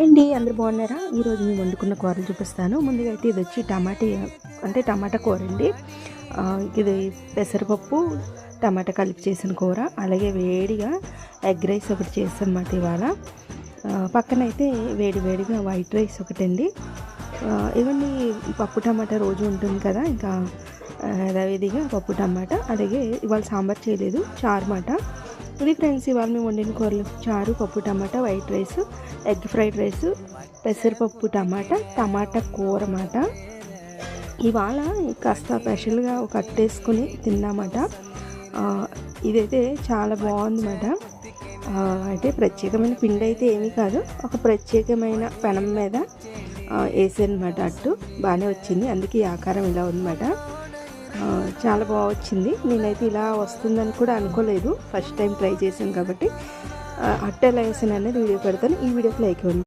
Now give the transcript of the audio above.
అండి అందరు బాగున్నారా? ఈరోజు మేము వండుకున్న కూరలు చూపిస్తాను. ముందుగా అయితే ఇది వచ్చి టమాటా అంటే టమాటా కూర అండి. ఇది పెసరపప్పు టమాటా కలిపి చేసిన కూర అలాగే వేడిగా ఎగ్ రైస్ ఒకటి చేసామన్నమాట ఇవాళ. పక్కనైతే పక్కన అయితే వేడి వేడిగా వైట్ రైస్ ఒకటి అండి ఇవన్నీ పప్పు టమాటా రోజు ఉంటుంది కదా ఇంకా యథావిధిగా పప్పు టమాటా అలాగే ఇవాళ సాంబార్ చేయలేదు చారు మాట. ఇది ఫ్రెండ్స్ ఇవాళ మేము వండిన కూరలు చారు పప్పు టమాటా white rice egg fried rice పెసరపప్పు టమాటా టమాటా కూర అన్నమాట. ఇవాళ కాస్త స్పెషల్గా ఒక అట్టేసుకుని తిన్నామాట. ఇదైతే చాలా బాగుందన్నమాట. అయితే ప్రత్యేకమైన పిండి అయితే ఏమీ కాదు ఒక ప్రత్యేకమైన పెనం మీద వేసానమాట అట్టు. బాగానే వచ్చింది అందుకే ఈ ఆకారం ఇలా ఉందన్నమాట. చాలా బాగా వచ్చింది. నేనైతే ఇలా వస్తుందని కూడా అనుకోలేదు. ఫస్ట్ టైం ట్రై చేశాను కాబట్టి అట్టెలా వేసాను అనేది వీడియో పెడతాను. ఈ వీడియోకి లైక్ ఇవ్వండి.